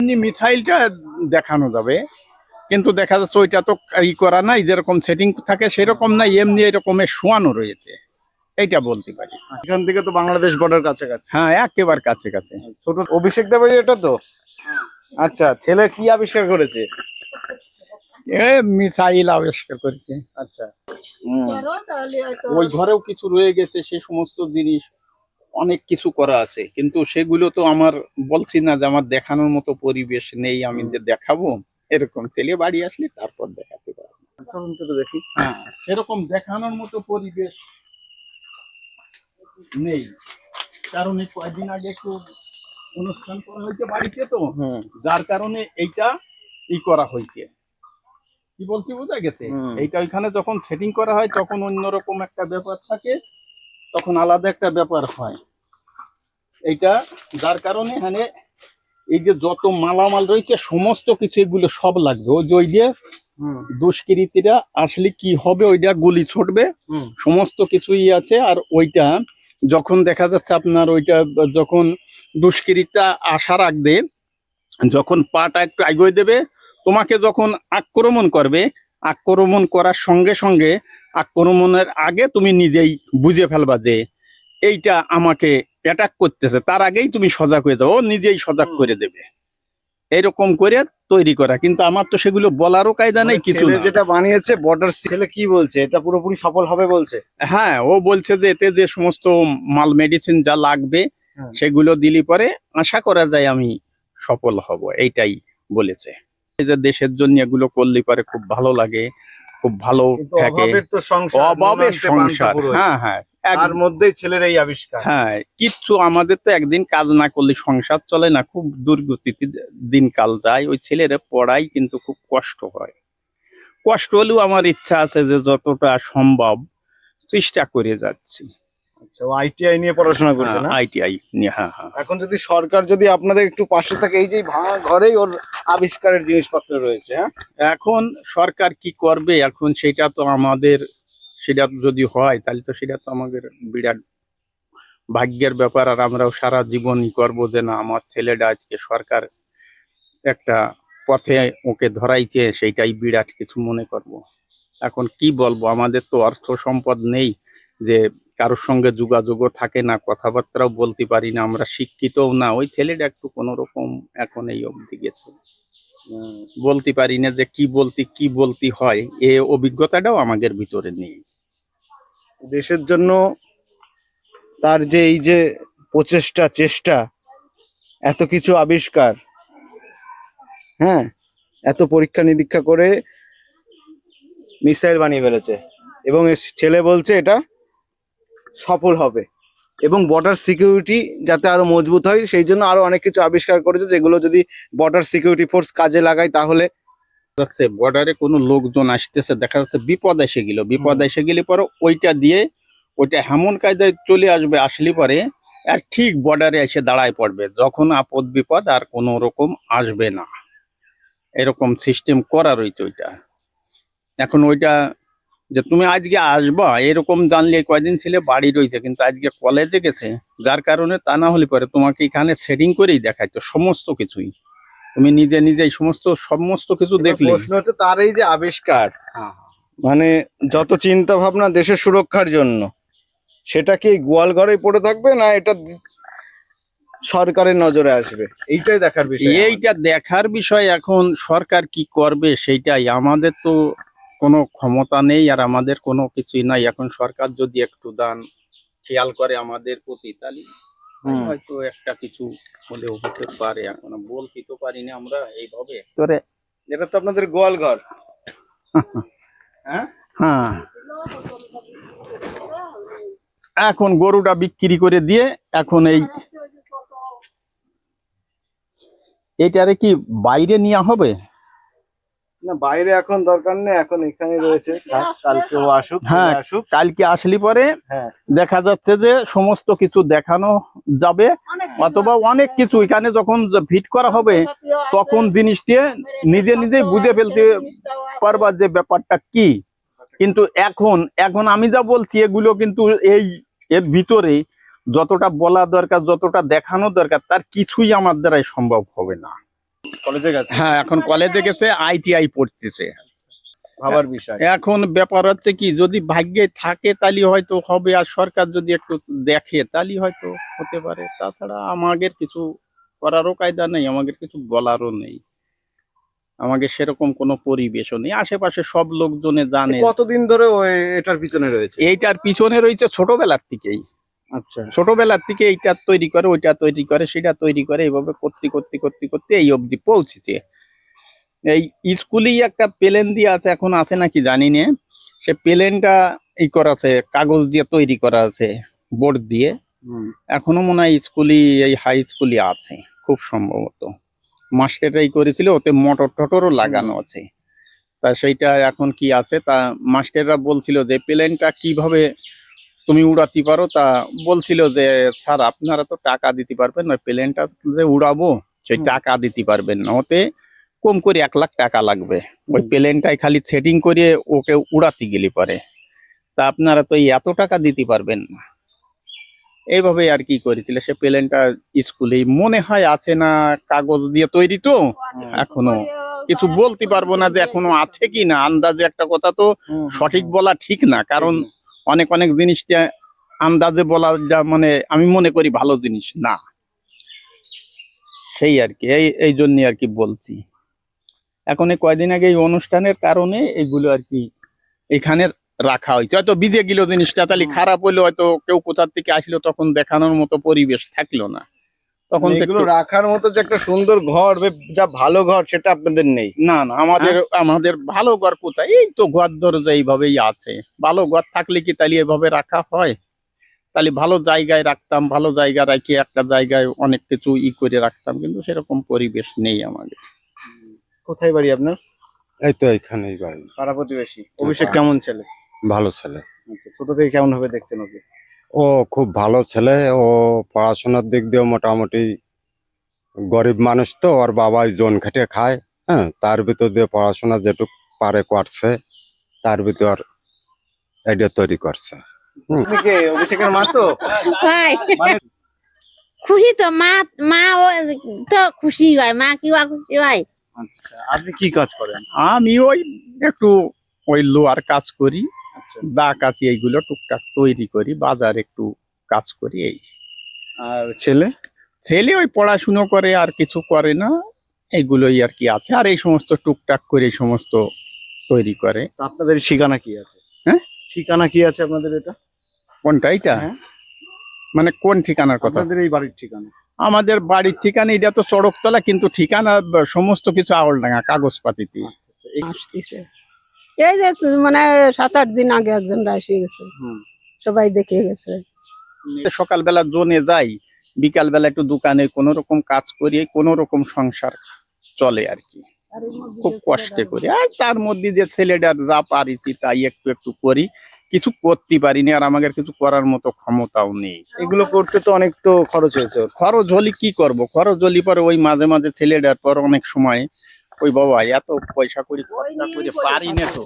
এমনি মিসাইলটা দেখানো যাবে। কিন্তু দেখা যাচ্ছে ওইটা তো ই করা নাই যেরকম সেটিং থাকে সেরকম নাই এমনি এরকমের শোয়ানো রয়েছে। এইটা বলতে পারি। এখান থেকে তো বাংলাদেশ বর্ডার কাছাকাছি। হ্যাঁ একেবারে কাছে কাছে ছোট অভিষেক দেবের এটা তো? আচ্ছা ছেলে কি আবিষ্কার করেছে? এ মিসাইল আবিষ্কার করেছে। আচ্ছা। ওই ঘরেও কিছু রয়ে গেছে সে সমস্ত জিনিস। অনেক কিছু করা আছে। কিন্তু সেগুলো তো আমার বলছি না যে আমার দেখানোর মতো পরিবেশ নেই আমি যে দেখাবো এরকম ছেলে বাড়ি আসলে তারপর দেখাতে পারব। দেখি। হ্যাঁ। এরকম দেখানোর মতো পরিবেশ নেই। কারণ এই কয়েকদিন আগে একটু অনুষ্ঠান করা হয়েছে বাড়িতে তো। যার কারণে এইটা ই করা হয়েছে। কি বলছি বোঝা গেছে? এইটা ওইখানে যখন সেটিং করা হয় তখন অন্যরকম একটা ব্যাপার থাকে তখন আলাদা একটা ব্যাপার হয়। এইটা যার কারণে এখানে এই যে যত মালামাল রয়েছে সমস্ত কিছু এগুলো সব লাগবে। ওই যে ওই যে দুষ্কৃতীরা আসলে কি হবে ওইটা গুলি ছুটবে। সমস্ত কিছুই আছে আর ওইটা যখন দেখা যাচ্ছে আপনার ওইটা যখন দুষ্কৃতীরা আশা রাখবে যখন পাটা একটু এগোয় দেবে তোমাকে যখন আক্রমণ করবে আক্রমণ করার সঙ্গে সঙ্গে আক্রমণের আগে তুমি নিজেই বুঝে ফেলবা যে এইটা আমাকে অ্যাটাক করতেছে তার আগেই তুমি সজাগ হয়ে যাও। ও নিজেই সজাগ করে দেবে। এরকম করে তৈরি করা। কিন্তু আমার তো সেগুলো বলারও কায়দা নেই মানে কিছু যেটা বানিয়েছে বর্ডার ছেলে কি বলছে? এটা পুরোপুরি সফল হবে বলছে? হ্যাঁ ও বলছে যে এতে যে সমস্ত মাল মেডিসিন যা লাগবে সেগুলো দিলি পরে আশা করা যায় আমি সফল হব এইটাই বলেছে। এই যে দেশের জন্য এগুলো করলে পরে খুব ভালো লাগে খুব ভালো থাকে। অভাবের সংসার। হ্যাঁ হ্যাঁ। তার মধ্যেই ছেলের এই আবিষ্কার। হ্যাঁ কিচ্ছু আমাদের তো একদিন কাজ না করলে সংসার চলে না খুব দুর্গতিতে দিনকাল যায়। ওই ছেলেরা পড়াই কিন্তু খুব কষ্ট হয়। কষ্ট হলেও আমার ইচ্ছা আছে যে যতটা সম্ভব চেষ্টা করে যাচ্ছি। আচ্ছা আইটিআই নিয়ে পড়াশোনা করছে না? আইটিআই হ্যাঁ হ্যাঁ। এখন যদি সরকার যদি আপনাদের একটু পাশে থাকে এই যে ভাঙা ঘরেই ওর আবিষ্কারের জিনিসপত্র রয়েছে হ্যাঁ? এখন সরকার কি করবে? এখন সেটা তো আমাদের সেটা যদি হয়, তাহলে তো সেটা তো আমাদের বিরাট ভাগ্যের ব্যাপার। আর আমরাও সারা জীবনই করব যে না, আমার ছেলেটা আজকে সরকার একটা পথে ওকে ধরাইছে, সেইটাই বিরাট কিছু মনে করব। এখন কি বলব, আমাদের তো অর্থ সম্পদ নেই যে কারোর সঙ্গে যোগাযোগও থাকে না, কথাবার্তাও বলতে পারি না, আমরা শিক্ষিতও না। ওই ছেলেটা একটু কোনো রকম এখন এই অবধি গেছে। বলতে পারি না যে কি বলতে কি বলতে হয়। এ অভিজ্ঞতাটাও আমাদের ভিতরে নেই। দেশের জন্য তার যে এই যে প্রচেষ্টা, চেষ্টা, এত কিছু আবিষ্কার হ্যাঁ এত পরীক্ষা নিরীক্ষা করে মিসাইল বানিয়ে ফেলেছে। এবং ছেলে বলছে এটা সফল হবে। এবং বর্ডার সিকিউরিটি যাতে আরও মজবুত হয় সেই জন্য আরও অনেক কিছু আবিষ্কার করেছে যেগুলো যদি বর্ডার সিকিউরিটি ফোর্স কাজে লাগায় তাহলে যাচ্ছে বর্ডারে কোনো লোকজন আসতেছে দেখা যাচ্ছে বিপদ এসে গেল। বিপদ এসে গেলে পরে ওইটা দিয়ে ওইটা হেমন কায়দায় চলে আসবে আসলে পরে আর ঠিক বর্ডারে এসে দাঁড়ায় পড়বে। যখন আপদ বিপদ আর কোনো রকম আসবে না। এরকম সিস্টেম করা রয়েছে ওইটা। এখন ওইটা যে তুমি আজকে আসবা এরকম জানলে কয়দিন ছেলে বাড়ি রয়েছে কিন্তু আজকে কলেজে গেছে যার কারণে তা না হলে পরে তোমাকে এখানে সেটিং করেই দেখাইতো সমস্ত কিছুই। তুমি নিজে নিজেই সমস্ত সমস্ত কিছু দেখলে। প্রশ্ন হচ্ছে তার এই যে আবিষ্কার মানে যত চিন্তা ভাবনা দেশের সুরক্ষার জন্য সেটা কি এই গোয়াল ঘরেই পড়ে থাকবে না এটা সরকারের নজরে আসবে? এইটাই দেখার বিষয় এইটা দেখার বিষয় এখন সরকার কি করবে সেইটাই। আমাদের তো কোনো ক্ষমতা নেই আর আমাদের কোনো কিছুই নাই। এখন সরকার যদি একটু দান খেয়াল করে আমাদের প্রতি তাহলে হয়তো একটা কিছু হলেও হতে পারে। এখন বলতে তো পারি না আমরা এইভাবে। তোরে এটা তো আপনাদের গোয়াল ঘর। হ্যাঁ? হ্যাঁ। এখন গরুটা বিক্রি করে দিয়ে এখন এই এইটারে কি বাইরে নেওয়া হবে? না বাইরে এখন দরকার নেই এখন এখানে রয়েছে। কাল- কালকে আসুক হ্যাঁ। আসুক। কালকে আসলে পরে হ্যাঁ। দেখা যাচ্ছে যে সমস্ত কিছু দেখানো যাবে অথবা অনেক কিছু। এখানে যখন ফিট করা হবে তখন জিনিসটি নিজে নিজেই বুঝে ফেলতে পারবা যে ব্যাপারটা কি। কিন্তু এখন এখন আমি যা বলছি এগুলো কিন্তু এই এর ভিতরে যতটা বলা দরকার যতটা দেখানো দরকার তার কিছুই আমার দ্বারাই সম্ভব হবে না। কলেজে গেছে? হ্যাঁ এখন কলেজে গেছে আইটিআই পড়তেছে। ভাবার বিষয়। এখন ব্যাপার হচ্ছে কি যদি ভাগ্যে থাকে তাহলে হয়তো হবে আর সরকার যদি একটু দেখে তাহলে হয়তো হতে পারে। তাছাড়া আমাদের কিছু করারও কায়দা নেই আমাদের কিছু বলারও নেই। আমাদের সেরকম কোনো পরিবেশও নেই। আশেপাশে সব লোকজনে জানে। কতদিন ধরে এটার পিছনে রয়েছে? এইটার পিছনে রয়েছে ছোটবেলার থেকেই। আচ্ছা। ছোটবেলার থেকে এইটা তৈরি করে ওইটা তৈরি করে সেটা তৈরি করে এইভাবে করতে করতে করতে করতে এই অবধি পৌঁছেছে। এই স্কুলেই একটা প্লেন দিয়ে আছে এখন আছে নাকি জানি না। সে প্লেনটা ই করা আছে কাগজ দিয়ে তৈরি করা আছে বোর্ড দিয়ে। এখনও মনে হয় স্কুলই এই হাই স্কুলই আছে খুব সম্ভবত। মাস্টারটাই করেছিল ওতে মোটর টটরও লাগানো আছে। তা সেইটা এখন কি আছে? তা মাস্টাররা বলছিল যে প্লেনটা কীভাবে তুমি উড়াতে পারো তা বলছিল যে স্যার আপনারা তো টাকা দিতে পারবেন ওই প্লেনটা যে উড়াবো সেই টাকা দিতে পারবেন না। ওতে কম করে এক লাখ টাকা লাগবে। ওই হুম। প্লেনটাই খালি সেটিং করে ওকে উড়াতে গেলে পারে। তা আপনারা তো এত টাকা দিতে পারবেন না। এইভাবে আর কি করেছিল। সে প্লেনটা স্কুলেই মনে হয় আছে না কাগজ দিয়ে তৈরি তো। এখনও কিছু বলতে পারব না যে এখনও আছে কি না। আন্দাজে একটা কথা তো সঠিক বলা ঠিক না। কারণ অনেক অনেক জিনিসটা আন্দাজে বলা যা মানে আমি মনে করি ভালো জিনিস না। সেই আর কি এই এই জন্য আর কি বলছি। এখন এই কয়দিন আগে এই অনুষ্ঠানের কারণে এইগুলো আর কি এখানে রাখা হয়েছে। হয়তো বিজে গেল জিনিসটা তাহলে খারাপ হইল হয়তো কেউ কোথার থেকে আসলো তখন দেখানোর মতো পরিবেশ থাকল না। তখন এগুলো রাখার মতো যে একটা সুন্দর ঘর যা ভালো ঘর সেটা আপনাদের নেই। না না আমাদের হ্যাঁ? আমাদের ভালো ঘর কোথায়? এই তো ঘর দরজা এইভাবেই আছে। ভালো ঘর থাকলে কি তাহলে এভাবে রাখা হয়? তাহলে ভালো জায়গায় রাখতাম ভালো জায়গা রাখি একটা জায়গায় অনেক কিছু ই করে রাখতাম কিন্তু সেরকম পরিবেশ নেই আমাদের। কোথায় বাড়ি আপনার? এই তো এইখানেই বাড়ি। পাড়া প্রতিবেশী। অভিষেক কেমন ছেলে? ভালো ছেলে। আচ্ছা, ছোট থেকে কেমন ভাবে দেখছেন ওকে? ও খুব ভালো ছেলে। ও পড়াশোনার দিক দিয়ে মোটামুটি গরিব মানুষ তো ওর বাবাই জোন খেটে খায় হ্যাঁ? তার ভিতর দিয়ে পড়াশোনা যেটুক পারে করছে তার ভিতর এটা তৈরি করছে। অভিষেকের মা তো? মানে খুশি তো মা মা ও তো খুশি হয় মা কি খুশি হয়? আচ্ছা আপনি কি কাজ করেন? আমি ওই একটু ওই লোয়ার কাজ করি। দা কাছি এইগুলো টুকটাক তৈরি করি বাজার একটু কাজ করি এই। আর ছেলে? ছেলে ওই পড়াশুনো করে আর কিছু করে না এইগুলোই আর কি আছে। আর এই সমস্ত টুকটাক করে এই সমস্ত তৈরি করে। তো আপনাদের ঠিকানা কি আছে? হ্যাঁ? ঠিকানা কি আছে আপনাদের এটা? কোনটা এটা হ্যাঁ। মানে কোন ঠিকানার কথা? আপনাদের এই বাড়ির ঠিকানা? আমাদের বাড়ির ঠিকানা এটা তো চড়কতলা কিন্তু ঠিকানা সমস্ত কিছু আওলডাঙ্গা কাগজপাতিতে। আচ্ছা আচ্ছা। আসতেছে। এই যে মানে সাত আট দিন আগে একজন এসে গেছে। হুম। সবাই দেখে গেছে। সকালবেলা জোনে যাই বিকালবেলা একটু দোকানে কোনো রকম কাজ করি কোনো রকম সংসার চলে আর কি। খুব কষ্টে করি। আর তার মধ্যে যে ছেলেটার যা পারিছি তাই একটু একটু করি। কিছু করতে পারিনি আর আমাদের কিছু করার মতো ক্ষমতাও নেই। এগুলো করতে তো অনেক তো খরচ হয়েছে। খরচ হলে কি করব? খরচ হলি পরে ওই মাঝে মাঝে ছেলেটার পর অনেক সময় ওই বাবা এত পয়সা করি খরচা করে পারি না তো।